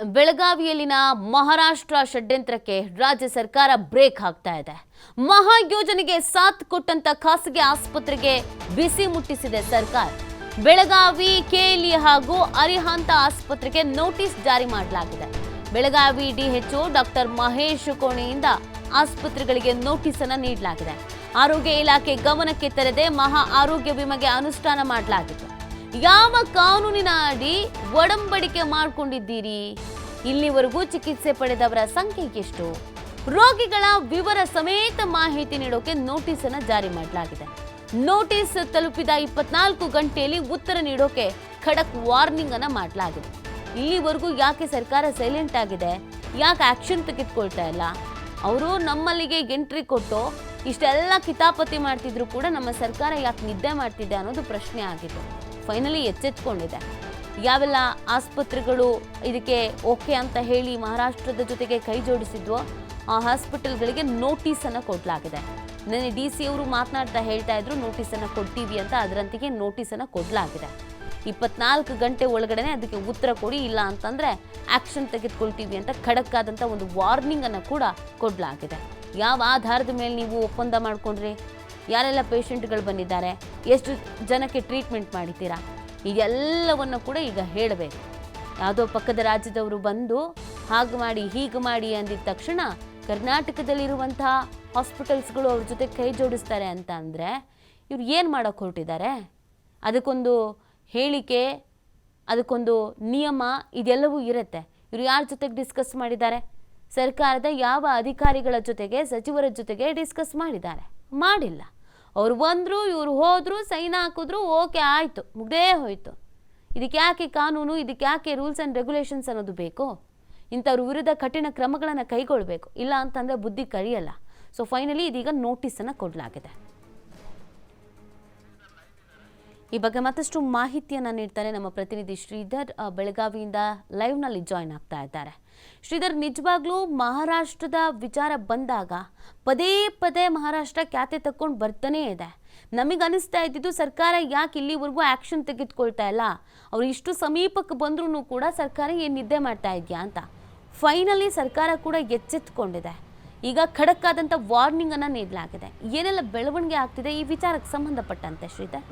ಬೆಳಗಾವಿಯಲ್ಲಿನ ಮಹಾರಾಷ್ಟ್ರ ಷಡ್ಯಂತ್ರಕ್ಕೆ ರಾಜ್ಯ ಸರ್ಕಾರ ಬ್ರೇಕ್ ಹಾಕ್ತಾ ಇದೆ. ಮಹಾ ಯೋಜನೆಗೆ ಸಾಥ್ ಕೊಟ್ಟಂತ ಖಾಸಗಿ ಆಸ್ಪತ್ರೆಗೆ ಬಿಸಿ ಮುಟ್ಟಿಸಿದೆ ಸರ್ಕಾರ. ಬೆಳಗಾವಿ ಕೆಎಲ್ಇ ಹಾಗೂ ಅರಿಹಾಂತ ಆಸ್ಪತ್ರೆಗೆ ನೋಟಿಸ್ ಜಾರಿ ಮಾಡಲಾಗಿದೆ. ಬೆಳಗಾವಿ ಡಿಎಚ್ಒ ಡಾಕ್ಟರ್ ಮಹೇಶ್ ಕೋಣೆಯಿಂದ ಆಸ್ಪತ್ರೆಗಳಿಗೆ ನೋಟಿಸ್ ಅನ್ನು ನೀಡಲಾಗಿದೆ. ಆರೋಗ್ಯ ಇಲಾಖೆ ಗಮನಕ್ಕೆ ತರದೆ ಮಹಾ ಆರೋಗ್ಯ ವಿಮೆಗೆ ಅನುಷ್ಠಾನ ಮಾಡಲಾಗಿದೆ ಯಾವ ಕಾನೂನಿನ ಅಡಿ ಒಡಂಬಡಿಕೆ ಮಾಡಿಕೊಂಡಿದ್ದೀರಿ? ಇಲ್ಲಿವರೆಗೂ ಚಿಕಿತ್ಸೆ ಪಡೆದವರ ಸಂಖ್ಯೆ ಎಷ್ಟು? ರೋಗಿಗಳ ವಿವರ ಸಮೇತ ಮಾಹಿತಿ ನೀಡೋಕೆ ನೋಟಿಸ್ ಅನ್ನ ಜಾರಿ ಮಾಡಲಾಗಿದೆ. ನೋಟಿಸ್ ತಲುಪಿದ ಇಪ್ಪತ್ನಾಲ್ಕು ಗಂಟೆಯಲ್ಲಿ ಉತ್ತರ ನೀಡೋಕೆ ಖಡಕ್ ವಾರ್ನಿಂಗ್ ಅನ್ನ ಮಾಡಲಾಗಿದೆ. ಇಲ್ಲಿವರೆಗೂ ಯಾಕೆ ಸರ್ಕಾರ ಸೈಲೆಂಟ್ ಆಗಿದೆ? ಯಾಕೆ ಆಕ್ಷನ್ ತೆಗೆದುಕೊಳ್ತಾ ಇಲ್ಲ? ಅವರು ನಮ್ಮಲ್ಲಿಗೆ ಎಂಟ್ರಿ ಕೊಟ್ಟು ಇಷ್ಟೆಲ್ಲ ಕಿತಾಪತಿ ಮಾಡ್ತಿದ್ರು ಕೂಡ ನಮ್ಮ ಸರ್ಕಾರ ಯಾಕೆ ನಿದ್ದೆ ಮಾಡ್ತಿದೆ ಅನ್ನೋದು ಪ್ರಶ್ನೆ ಆಗಿತ್ತು ಫೈನಲಿ ಎಚ್ಚೆತ್ಕೊಂಡಿದೆ. ಯಾವೆಲ್ಲ ಆಸ್ಪತ್ರೆಗಳು ಇದಕ್ಕೆ ಓಕೆ ಅಂತ ಹೇಳಿ ಮಹಾರಾಷ್ಟ್ರದ ಜೊತೆಗೆ ಕೈ ಜೋಡಿಸಿದ್ವೋ, ಆ ಹಾಸ್ಪಿಟಲ್ಗಳಿಗೆ ನೋಟಿಸನ್ನು ಕೊಡಲಾಗಿದೆ. ನಿನ್ನೆ ಡಿ ಸಿ ಅವರು ಮಾತನಾಡ್ತಾ ಹೇಳ್ತಾ ಇದ್ರು, ನೋಟಿಸನ್ನು ಕೊಡ್ತೀವಿ ಅಂತ ಅದರಂತೆಯೇ ನೋಟಿಸನ್ನು ಕೊಡಲಾಗಿದೆ. ಇಪ್ಪತ್ನಾಲ್ಕು ಗಂಟೆ ಒಳಗಡೆ ಅದಕ್ಕೆ ಉತ್ತರ ಕೊಡಿ, ಇಲ್ಲ ಅಂತಂದ್ರೆ ಆಕ್ಷನ್ ತೆಗೆದುಕೊಳ್ತೀವಿ ಅಂತ ಖಡಕ್ಕಾದಂಥ ಒಂದು ವಾರ್ನಿಂಗನ್ನು ಕೂಡ ಕೊಡಲಾಗಿದೆ. ಯಾವ ಆಧಾರದ ಮೇಲೆ ನೀವು ಒಪ್ಪಂದ ಮಾಡ್ಕೊಂಡ್ರಿ? ಯಾರೆಲ್ಲ ಪೇಷಂಟ್ಗಳು ಬಂದಿದ್ದಾರೆ, ಎಷ್ಟು ಜನಕ್ಕೆ ಟ್ರೀಟ್ಮೆಂಟ್ ಮಾಡಿದ್ದೀರಾ ಇದೆಲ್ಲವನ್ನು ಕೂಡ ಈಗ ಹೇಳಬೇಕು. ಯಾವುದೋ ಪಕ್ಕದ ರಾಜ್ಯದವರು ಬಂದು, ಹಾಗೆ ಮಾಡಿ, ಹೀಗೆ ಮಾಡಿ ಅಂದಿದ ತಕ್ಷಣ ಕರ್ನಾಟಕದಲ್ಲಿರುವಂತಹ ಹಾಸ್ಪಿಟಲ್ಸ್ಗಳು ಅವ್ರ ಜೊತೆ ಕೈ ಜೋಡಿಸ್ತಾರೆ ಅಂತ ಅಂದರೆ, ಇವ್ರು ಏನು ಮಾಡೋಕ್ಕೆ ಹೊರಟಿದ್ದಾರೆ? ಅದಕ್ಕೊಂದು ಹೇಳಿಕೆ, ಅದಕ್ಕೊಂದು ನಿಯಮ ಇದೆಲ್ಲವೂ ಇರುತ್ತೆ. ಇವರು ಯಾರ ಜೊತೆಗೆ ಡಿಸ್ಕಸ್ ಮಾಡಿದ್ದಾರೆ? ಸರ್ಕಾರದ ಯಾವ ಅಧಿಕಾರಿಗಳ ಜೊತೆಗೆ, ಸಚಿವರ ಜೊತೆಗೆ ಡಿಸ್ಕಸ್ ಮಾಡಿದ್ದಾರೆ? ಮಾಡಿಲ್ಲ. ಅವ್ರು ಬಂದರು, ಇವ್ರು ಹೋದರು, ಸೈನ್ ಹಾಕಿದ್ರು, ಓಕೆ ಆಯಿತು, ಮುಗ್ದೇ ಹೋಯಿತು. ಇದಕ್ಕೆ ಯಾಕೆ ಕಾನೂನು, ಇದಕ್ಕೆ ಯಾಕೆ ರೂಲ್ಸ್ ಆ್ಯಂಡ್ ರೆಗ್ಯುಲೇಷನ್ಸ್ ಅನ್ನೋದು ಬೇಕು? ಇಂಥವ್ರ ವಿರುದ್ಧ ಕಠಿಣ ಕ್ರಮಗಳನ್ನು ಕೈಗೊಳ್ಳಬೇಕು ಇಲ್ಲ ಅಂತಂದರೆ ಬುದ್ಧಿ ಕರಿಯಲ್ಲ. ಸೊ ಫೈನಲಿ ಇದೀಗ ನೋಟಿಸನ್ನು ಕೊಡಲಾಗಿದೆ. ಈ ಬಗ್ಗೆ ಮತ್ತಷ್ಟು ಮಾಹಿತಿಯನ್ನು ನೀಡ್ತಾರೆ ನಮ್ಮ ಪ್ರತಿನಿಧಿ ಶ್ರೀಧರ್. ಬೆಳಗಾವಿಯಿಂದ ಲೈವ್ನಲ್ಲಿ ಜಾಯ್ನ್ ಆಗ್ತಾ ಇದ್ದಾರೆ. ಶ್ರೀಧರ್, ನಿಜವಾಗ್ಲೂ ಮಹಾರಾಷ್ಟ್ರದ ವಿಚಾರ ಬಂದಾಗ ಪದೇ ಪದೇ ಮಹಾರಾಷ್ಟ್ರ ಖ್ಯಾತೆ ತಕ್ಕೊಂಡು ಬರ್ತಾನೇ ಇದೆ. ನಮಗೆ ಅನಿಸ್ತಾ ಇದ್ದಿದ್ದು ಸರ್ಕಾರ ಯಾಕೆ ಇಲ್ಲಿವರೆಗೂ ಆ್ಯಕ್ಷನ್ ತೆಗೆದುಕೊಳ್ತಾ ಇಲ್ಲ? ಅವ್ರು ಇಷ್ಟು ಸಮೀಪಕ್ಕೆ ಬಂದ್ರೂ ಕೂಡ ಸರ್ಕಾರ ಏನು ನಿದ್ದೆ ಮಾಡ್ತಾ ಇದೆಯಾ ಅಂತ. ಫೈನಲಿ ಸರ್ಕಾರ ಕೂಡ ಎಚ್ಚೆತ್ತುಕೊಂಡಿದೆ ಈಗ ಖಡಕ್ ಆದಂಥ ವಾರ್ನಿಂಗ್ ಅನ್ನ ನೀಡಲಾಗಿದೆ. ಏನೆಲ್ಲ ಬೆಳವಣಿಗೆ ಆಗ್ತಿದೆ ಈ ವಿಚಾರಕ್ಕೆ ಸಂಬಂಧಪಟ್ಟಂತೆ ಶ್ರೀಧರ್?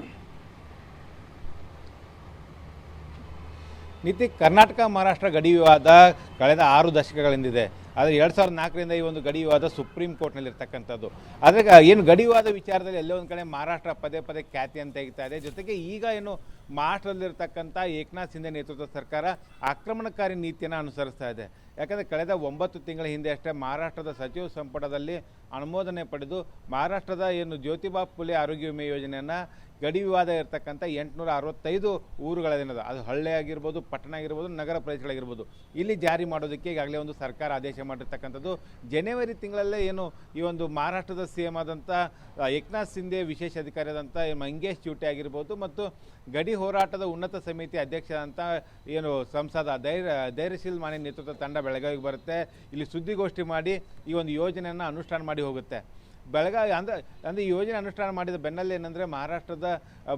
ನೀತಿ ಕರ್ನಾಟಕ ಮಹಾರಾಷ್ಟ್ರ ಗಡಿ ವಿವಾದ ಕಳೆದ ಆರು ದಶಕಗಳಿಂದಿದೆ. ಆದರೆ ಎರಡು ಸಾವಿರದ ನಾಲ್ಕರಿಂದ ಈ ಒಂದು ಗಡಿ ವಿವಾದ ಸುಪ್ರೀಂ ಕೋರ್ಟ್ನಲ್ಲಿ ಇರ್ತಕ್ಕಂಥದ್ದು. ಆದರೆ ಏನು ಗಡಿ ವಿವಾದ ವಿಚಾರದಲ್ಲಿ ಎಲ್ಲೋ ಒಂದು ಕಡೆ ಮಹಾರಾಷ್ಟ್ರ ಪದೇ ಪದೇ ಖ್ಯಾತಿ ಅಂತ ತೆಗಿತಾ ಇದೆ. ಜೊತೆಗೆ ಈಗ ಏನು ಮಹಾರಾಷ್ಟ್ರದಲ್ಲಿರ್ತಕ್ಕಂಥ ಏಕನಾಥ್ ಸಿಂಧೆ ನೇತೃತ್ವದ ಸರ್ಕಾರ ಆಕ್ರಮಣಕಾರಿ ನೀತಿಯನ್ನು ಅನುಸರಿಸ್ತಾ ಇದೆ. ಯಾಕಂದರೆ ಕಳೆದ ಒಂಬತ್ತು ತಿಂಗಳ ಹಿಂದೆ ಅಷ್ಟೇ ಮಹಾರಾಷ್ಟ್ರದ ಸಚಿವ ಸಂಪುಟದಲ್ಲಿ ಅನುಮೋದನೆ ಪಡೆದು ಮಹಾರಾಷ್ಟ್ರದ ಏನು ಜ್ಯೋತಿಬಾ ಫುಲೆ ಆರೋಗ್ಯ ವಿಮೆ ಯೋಜನೆಯನ್ನು ಗಡಿ ವಿವಾದ ಇರತಕ್ಕಂಥ ಎಂಟುನೂರ ಅರವತ್ತೈದು ಊರುಗಳೇನದ ಅದು ಹಳ್ಳಿ ಆಗಿರ್ಬೋದು, ಪಟ್ಟಣ ಆಗಿರ್ಬೋದು, ನಗರ ಪ್ರದೇಶಗಳಾಗಿರ್ಬೋದು, ಇಲ್ಲಿ ಜಾರಿ ಮಾಡೋದಕ್ಕೆ ಈಗಾಗಲೇ ಒಂದು ಸರ್ಕಾರ ಆದೇಶ ಮಾಡಿರ್ತಕ್ಕಂಥದ್ದು. ಜನವರಿ ತಿಂಗಳಲ್ಲೇ ಏನು ಈ ಒಂದು ಮಹಾರಾಷ್ಟ್ರದ ಸಿ ಎಂ ಆದಂಥ ಏಕನಾಥ್ ಸಿಂಧೆ ವಿಶೇಷ ಅಧಿಕಾರಿ ಆದಂಥ ಮಂಗೇಶ್ ಚೂಟೆ ಆಗಿರ್ಬೋದು ಮತ್ತು ಗಡಿ ಹೋರಾಟದ ಉನ್ನತ ಸಮಿತಿ ಅಧ್ಯಕ್ಷರಾದಂಥ, ಏನು ಸಂಸದ, ಧೈರ್ಯ, ಧೈರ್ಯಶೀಲ್ ಮಾನೆ ನೇತೃತ್ವ ತಂಡ ಬೆಳಗಾವಿಗೆ ಬರುತ್ತೆ. ಇಲ್ಲಿ ಸುದ್ದಿಗೋಷ್ಠಿ ಮಾಡಿ ಈ ಒಂದು ಯೋಜನೆಯನ್ನು ಅನುಷ್ಠಾನ ಮಾಡಿ ಹೋಗುತ್ತೆ. ಬೆಳಗಾವಿ ಅಂದ್ರೆ, ಅಂದರೆ ಈ ಯೋಜನೆ ಅನುಷ್ಠಾನ ಮಾಡಿದ ಬೆನ್ನಲ್ಲೇ ಏನಂದರೆ ಮಹಾರಾಷ್ಟ್ರದ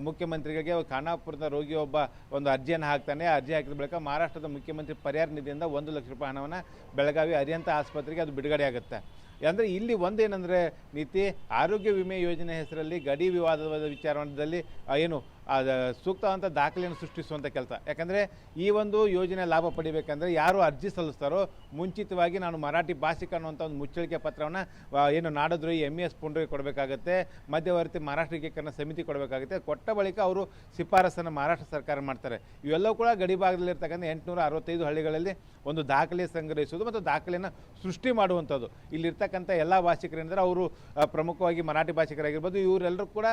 ಮುಖ್ಯಮಂತ್ರಿಗಳಿಗೆ ಖಾನಾಪುರದ ರೋಗಿಯೊಬ್ಬ ಒಂದು ಅರ್ಜಿಯನ್ನು ಹಾಕ್ತಾನೆ. ಅರ್ಜಿ ಹಾಕಿದ ಬಳಿಕ ಮಹಾರಾಷ್ಟ್ರದ ಮುಖ್ಯಮಂತ್ರಿ ಪರಿಹಾರ ನಿಧಿಯಿಂದ ಒಂದು ಲಕ್ಷ ರೂಪಾಯಿ ಹಣವನ್ನು ಬೆಳಗಾವಿ ಅರಿಯಂತ ಆಸ್ಪತ್ರೆಗೆ ಅದು ಬಿಡುಗಡೆ ಆಗುತ್ತೆ. ಅಂದರೆ ಇಲ್ಲಿ ಒಂದೇನೆಂದರೆ ನೀತಿ, ಆರೋಗ್ಯ ವಿಮೆ ಯೋಜನೆ ಹೆಸರಲ್ಲಿ ಗಡಿ ವಿವಾದದ ವಿಚಾರದಲ್ಲಿ ಏನು ಅದು ಸೂಕ್ತವಾದಂಥ ದಾಖಲೆಯನ್ನು ಸೃಷ್ಟಿಸುವಂಥ ಕೆಲಸ. ಯಾಕಂದರೆ ಈ ಒಂದು ಯೋಜನೆ ಲಾಭ ಪಡಿಬೇಕಂದ್ರೆ ಯಾರು ಅರ್ಜಿ ಸಲ್ಲಿಸ್ತಾರೋ ಮುಂಚಿತವಾಗಿ ನಾನು ಮರಾಠಿ ಭಾಷಿಕ ಅನ್ನುವಂಥ ಒಂದು ಮುಚ್ಚಳಿಕೆ ಪತ್ರವನ್ನು ಏನು ನಾಡದ್ರೋಹಿ ಎಂ ಎಸ್ ಪುಂಡ್ರಿಗೆ ಕೊಡಬೇಕಾಗುತ್ತೆ, ಮಧ್ಯವರ್ತಿ ಮಹಾರಾಷ್ಟ್ರ ಏಕೀಕರಣ ಸಮಿತಿ ಕೊಡಬೇಕಾಗುತ್ತೆ, ಕೊಟ್ಟ ಬಳಿಕ ಅವರು ಶಿಫಾರಸನ್ನು ಮಹಾರಾಷ್ಟ್ರ ಸರ್ಕಾರ ಮಾಡ್ತಾರೆ. ಇವೆಲ್ಲವೂ ಕೂಡ ಗಡಿ ಭಾಗದಲ್ಲಿರ್ತಕ್ಕಂಥ ಎಂಟುನೂರ ಅರವತ್ತೈದು ಹಳ್ಳಿಗಳಲ್ಲಿ ಒಂದು ದಾಖಲೆ ಸಂಗ್ರಹಿಸುವುದು ಮತ್ತು ದಾಖಲೆಯನ್ನು ಸೃಷ್ಟಿ ಮಾಡುವಂಥದ್ದು. ಇಲ್ಲಿರ್ತಕ್ಕಂಥ ಎಲ್ಲ ಭಾಷಿಕರೆಂದರೆ ಅವರು ಪ್ರಮುಖವಾಗಿ ಮರಾಠಿ ಭಾಷಿಕರಾಗಿರ್ಬೋದು, ಇವರೆಲ್ಲರೂ ಕೂಡ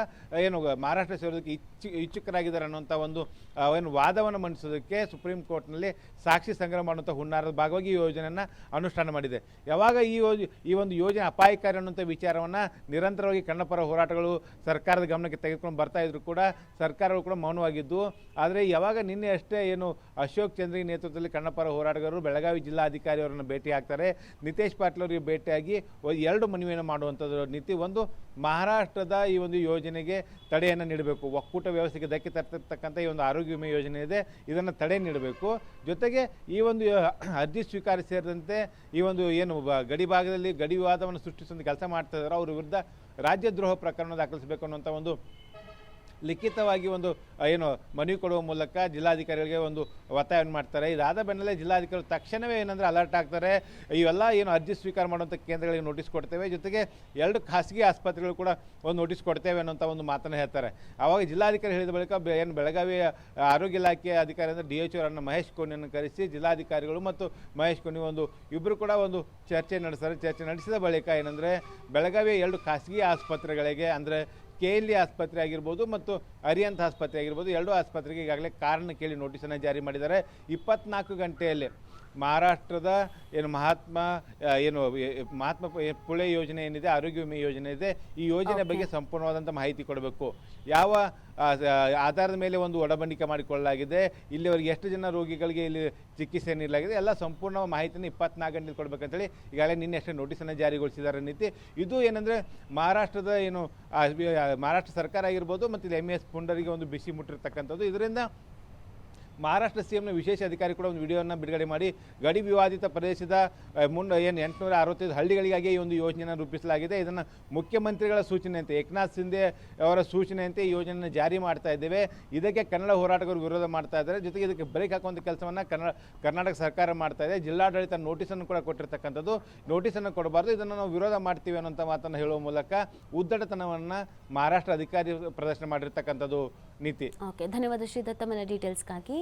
ಏನು ಮಹಾರಾಷ್ಟ್ರ ಸೇರೋದಕ್ಕೆ ಇಚ್ಚು ಇಚ್ಛುಕರಾಗಿದ್ದಾರೆ ಅನ್ನುವಂಥ ಒಂದು ಏನು ವಾದವನ್ನು ಮಂಡಿಸೋದಕ್ಕೆ ಸುಪ್ರೀಂ ಕೋರ್ಟ್ನಲ್ಲಿ ಸಾಕ್ಷಿ ಸಂಗ್ರಹ ಮಾಡುವಂಥ ಹುನ್ನಾರದ ಭಾಗವಾಗಿ ಈ ಯೋಜನೆಯನ್ನು ಅನುಷ್ಠಾನ ಮಾಡಿದೆ. ಯಾವಾಗ ಈ ಈ ಒಂದು ಯೋಜನೆ ಅಪಾಯಕಾರಿ ಅನ್ನುವಂಥ ವಿಚಾರವನ್ನು ನಿರಂತರವಾಗಿ ಕಣ್ಣಪರ ಹೋರಾಟಗಳು ಸರ್ಕಾರದ ಗಮನಕ್ಕೆ ತೆಗೆದುಕೊಂಡು ಬರ್ತಾ ಇದ್ರು ಕೂಡ ಸರ್ಕಾರಗಳು ಕೂಡ ಮೌನವಾಗಿದ್ದು, ಆದರೆ ಯಾವಾಗ ನಿನ್ನೆ ಅಷ್ಟೇ ಏನು ಅಶೋಕ್ ಚಂದ್ರಿ ನೇತೃತ್ವದಲ್ಲಿ ಕಣ್ಣಪರ ಹೋರಾಟಗಾರರು ಬೆಳಗಾವಿ ಜಿಲ್ಲಾಧಿಕಾರಿಯವರನ್ನು ಭೇಟಿ ಆಗ್ತಾರೆ. ನಿತೇಶ್ ಪಾಟೀಲ್ ಅವರಿಗೆ ಭೇಟಿಯಾಗಿ ಎರಡು ಮನವಿಯನ್ನು ಮಾಡುವಂಥದ್ದು ನೀತಿ ಒಂದು, ಮಹಾರಾಷ್ಟ್ರದ ಈ ಒಂದು ಯೋಜನೆಗೆ ತಡೆಯನ್ನು ನೀಡಬೇಕು. ಒಕ್ಕೂಟ ವ್ಯವಸ್ಥೆ ಭರವಸೆಗೆ ಧಕ್ಕೆ ತರ್ತಿರ್ತಕ್ಕಂಥ ಈ ಒಂದು ಆರೋಗ್ಯ ವಿಮೆ ಯೋಜನೆ ಇದೆ. ಇದನ್ನು ತಡೆ ನೀಡಬೇಕು. ಜೊತೆಗೆ ಈ ಒಂದು ಅರ್ಜಿ ಸ್ವೀಕಾರ ಸೇರಿದಂತೆ ಈ ಒಂದು ಏನು ಗಡಿ ಭಾಗದಲ್ಲಿ ಗಡಿ ವಿವಾದವನ್ನು ಸೃಷ್ಟಿಸುವಂಥ ಕೆಲಸ ಮಾಡ್ತಾ ಇದ್ದಾರೆ ಅವ್ರ ವಿರುದ್ಧ ರಾಜ್ಯದ್ರೋಹ ಪ್ರಕರಣ ದಾಖಲಿಸಬೇಕು ಅನ್ನುವಂಥ ಒಂದು ಲಿಖಿತವಾಗಿ ಒಂದು ಏನು, ಮನವಿ ಕೊಡುವ ಮೂಲಕ ಜಿಲ್ಲಾಧಿಕಾರಿಗಳಿಗೆ ಒಂದು ಒತ್ತಾಯವನ್ನು ಮಾಡ್ತಾರೆ. ಇದಾದ ಬೆನ್ನಲ್ಲೇ ಜಿಲ್ಲಾಧಿಕಾರಿಗಳು ತಕ್ಷಣವೇ ಏನಂದರೆ ಅಲರ್ಟ್ ಆಗ್ತಾರೆ. ಇವೆಲ್ಲ ಏನು ಅರ್ಜಿ ಸ್ವೀಕಾರ ಮಾಡುವಂಥ ಕೇಂದ್ರಗಳಿಗೆ ನೋಟಿಸ್ ಕೊಡ್ತೇವೆ. ಜೊತೆಗೆ ಎರಡು ಖಾಸಗಿ ಆಸ್ಪತ್ರೆಗಳು ಕೂಡ ಒಂದು ನೋಟಿಸ್ ಕೊಡ್ತೇವೆ ಅನ್ನೋಂಥ ಒಂದು ಮಾತನ್ನು ಹೇಳ್ತಾರೆ. ಆವಾಗ ಜಿಲ್ಲಾಧಿಕಾರಿ ಹೇಳಿದ ಬಳಿಕ ಏನು ಬೆಳಗಾವಿ ಆರೋಗ್ಯ ಇಲಾಖೆಯ ಅಧಿಕಾರಿ ಅಂದರೆ ಡಿ ಎಚ್ ಅವರನ್ನು ಮಹೇಶ್ ಕೋನಿಯನ್ನು ಕರೆಸಿ ಜಿಲ್ಲಾಧಿಕಾರಿಗಳು ಮತ್ತು ಮಹೇಶ್ ಕೋನಿ ಒಂದು ಇಬ್ಬರು ಕೂಡ ಒಂದು ಚರ್ಚೆ ನಡೆಸ್ತಾರೆ. ಚರ್ಚೆ ನಡೆಸಿದ ಬಳಿಕ ಏನಂದರೆ ಬೆಳಗಾವಿಯ ಎರಡು ಖಾಸಗಿ ಆಸ್ಪತ್ರೆಗಳಿಗೆ ಅಂದರೆ ಕೆ ಎಲ್ ಇ ಆಸ್ಪತ್ರೆ ಆಗಿರ್ಬೋದು ಮತ್ತು ಅರಿಯಂತ್ ಆಸ್ಪತ್ರೆ ಆಗಿರ್ಬೋದು, ಎರಡೂ ಆಸ್ಪತ್ರೆಗೆ ಈಗಾಗಲೇ ಕಾರಣ ಕೇಳಿ ನೋಟಿಸನ್ನು ಜಾರಿ ಮಾಡಿದ್ದಾರೆ. ಇಪ್ಪತ್ನಾಲ್ಕು ಗಂಟೆಯಲ್ಲಿ ಮಹಾರಾಷ್ಟ್ರದ ಏನು ಮಹಾತ್ಮ ಏನು ಮಹಾತ್ಮ ಪುಳೆ ಯೋಜನೆ ಏನಿದೆ ಆರೋಗ್ಯ ವಿಮೆ ಯೋಜನೆ ಇದೆ ಈ ಯೋಜನೆ ಬಗ್ಗೆ ಸಂಪೂರ್ಣವಾದಂಥ ಮಾಹಿತಿ ಕೊಡಬೇಕು. ಯಾವ ಆಧಾರದ ಮೇಲೆ ಒಂದು ಒಡಂಬಡಿಕೆ ಮಾಡಿಕೊಳ್ಳಲಾಗಿದೆ ಇಲ್ಲಿವರೆಗೆ ಎಷ್ಟು ಜನ ರೋಗಿಗಳಿಗೆ ಇಲ್ಲಿ ಚಿಕಿತ್ಸೆ ನೀಡಲಾಗಿದೆ ಎಲ್ಲ ಸಂಪೂರ್ಣ ಮಾಹಿತಿನ ಇಪ್ಪತ್ನಾಲ್ಕು ಗಂಟೆ ಕೊಡಬೇಕಂತೇಳಿ ಈಗಾಗಲೇ ನಿನ್ನೆ ಅಷ್ಟೇ ನೋಟಿಸನ್ನು ಜಾರಿಗೊಳಿಸಿದ್ದಾರೆ ನೀತಿ ಇದು ಏನಂದರೆ ಮಹಾರಾಷ್ಟ್ರದ ಏನು ಮಹಾರಾಷ್ಟ್ರ ಸರ್ಕಾರ ಆಗಿರ್ಬೋದು ಮತ್ತು ಇಲ್ಲಿ ಎಂ ಎಸ್ ಪುಂಡರಿಗೆ ಒಂದು ಬಿಸಿ ಮುಟ್ಟಿರ್ತಕ್ಕಂಥದ್ದು. ಇದರಿಂದ ಮಹಾರಾಷ್ಟ್ರ ಸಿ ಎಂನ ವಿಶೇಷ ಅಧಿಕಾರಿ ಕೂಡ ಒಂದು ವಿಡಿಯೋನ ಬಿಡುಗಡೆ ಮಾಡಿ, ಗಡಿ ವಿವಾದಿತ ಪ್ರದೇಶದ ಮುನ್ನ ಏನು ಎಂಟುನೂರ ಅರವತ್ತೈದು ಹಳ್ಳಿಗಳಿಗಾಗಿ ಈ ಒಂದು ಯೋಜನೆಯನ್ನು ರೂಪಿಸಲಾಗಿದೆ. ಇದನ್ನು ಮುಖ್ಯಮಂತ್ರಿಗಳ ಸೂಚನೆಯಂತೆ, ಏಕನಾಥ್ ಸಿಂಧೆ ಅವರ ಸೂಚನೆಯಂತೆ ಈ ಯೋಜನೆಯನ್ನು ಜಾರಿ ಮಾಡ್ತಾ ಇದ್ದೇವೆ. ಇದಕ್ಕೆ ಕನ್ನಡ ಹೋರಾಟಗಾರರು ವಿರೋಧ ಮಾಡ್ತಾ ಇದ್ದಾರೆ. ಜೊತೆಗೆ ಇದಕ್ಕೆ ಬ್ರೇಕ್ ಹಾಕುವಂಥ ಕೆಲಸವನ್ನು ಕನ್ನಡ ಕರ್ನಾಟಕ ಸರ್ಕಾರ ಮಾಡ್ತಾ ಇದೆ. ಜಿಲ್ಲಾಡಳಿತ ನೋಟಿಸನ್ನು ಕೂಡ ಕೊಟ್ಟಿರ್ತಕ್ಕಂಥದ್ದು. ನೋಟಿಸನ್ನು ಕೊಡಬಾರ್ದು. ಇದನ್ನು ನಾವು ವಿರೋಧ ಮಾಡ್ತೀವಿ ಅನ್ನೋಂಥ ಮಾತನ್ನು ಹೇಳುವ ಮೂಲಕ ಉದ್ದಡತನವನ್ನು ಮಹಾರಾಷ್ಟ್ರ ಅಧಿಕಾರಿ ಪ್ರದರ್ಶನ ಮಾಡಿರ್ತಕ್ಕಂಥದ್ದು ನೀತಿ. ಓಕೆ, ಧನ್ಯವಾದ ಶ್ರೀದತ್ತ. ಮನ ಡೀಟೇಲ್ಸ್ಗಾಗಿ